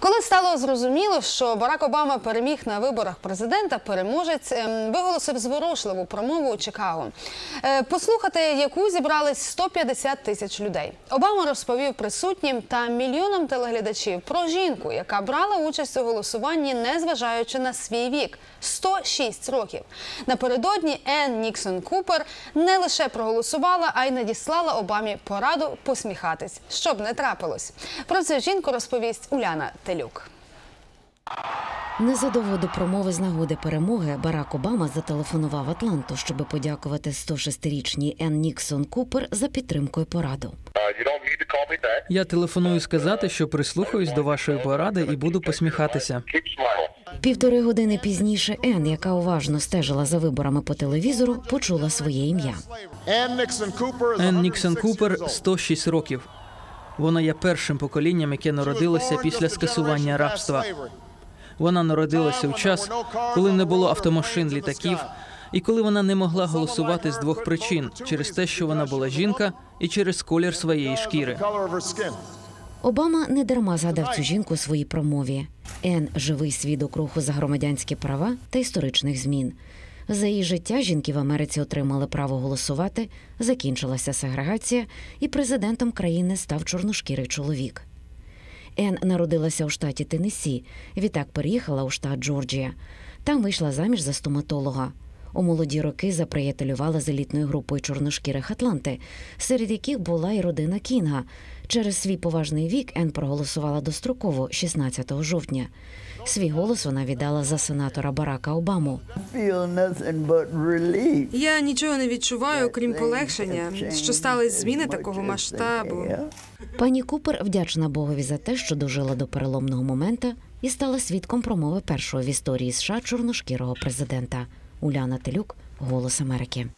Коли стало зрозуміло, що Барак Обама переміг на виборах президента, переможець ем, виголосив зворушливу промову у Чикаго. Е, Послухати, яку зібрались 150 тисяч людей. Обама розповів присутнім та мільйонам телеглядачів про жінку, яка брала участь у голосуванні, незважаючи на свій вік 106 років. Напередодні Енн Ніксон Купер не лише проголосувала, а й надіслала Обамі пораду посміхатись, щоб не трапилось. Про цю жінку розповість Уляна Телюк. Незадовго до промови з нагоди перемоги Барак Обама зателефонував Атланту, щоб подякувати 106-річній Енн Ніксон Купер за підтримку і пораду. Я телефоную сказати, що прислухаюсь до вашої поради і буду посміхатися. Півтори години пізніше Енн, яка уважно стежила за виборами по телевізору, почула своє ім'я. Ann Nixon Cooper Енн Ніксон Купер years old. 106 років. Вона є першим поколінням, яке народилося після скасування рабства. Вона народилася у час, коли не було автомашин, літаків, і коли вона не могла голосувати з двох причин: через те, що вона була жінка, і через колір своєї шкіри. Обама не дарма згадав цю жінку у своїй промові. Ен живий свідок руху за громадянські права та історичних змін. За її життя жінки в Америці отримали право голосувати, закінчилася сегрегація, і президентом країни став чорношкірий чоловік. Ен народилася у штаті Теннессі, відтак переїхала у штат Джорджія. Там вийшла заміж за стоматолога. У молоді роки заприятелювала з елітною групою чорношкірих Атланти, серед яких була і родина Кінга. Через свій поважний вік Ен проголосувала достроково 16 жовтня. Свій голос вона віддала за сенатора Барака Обаму. Я нічого не відчуваю, крім полегшення, що стались зміни такого масштабу. Пані Купер вдячна Богові за те, що дожила до переломного моменту і стала свідком промови першого в історії США чорношкірого президента. Уляна Телюк, Голос Америки.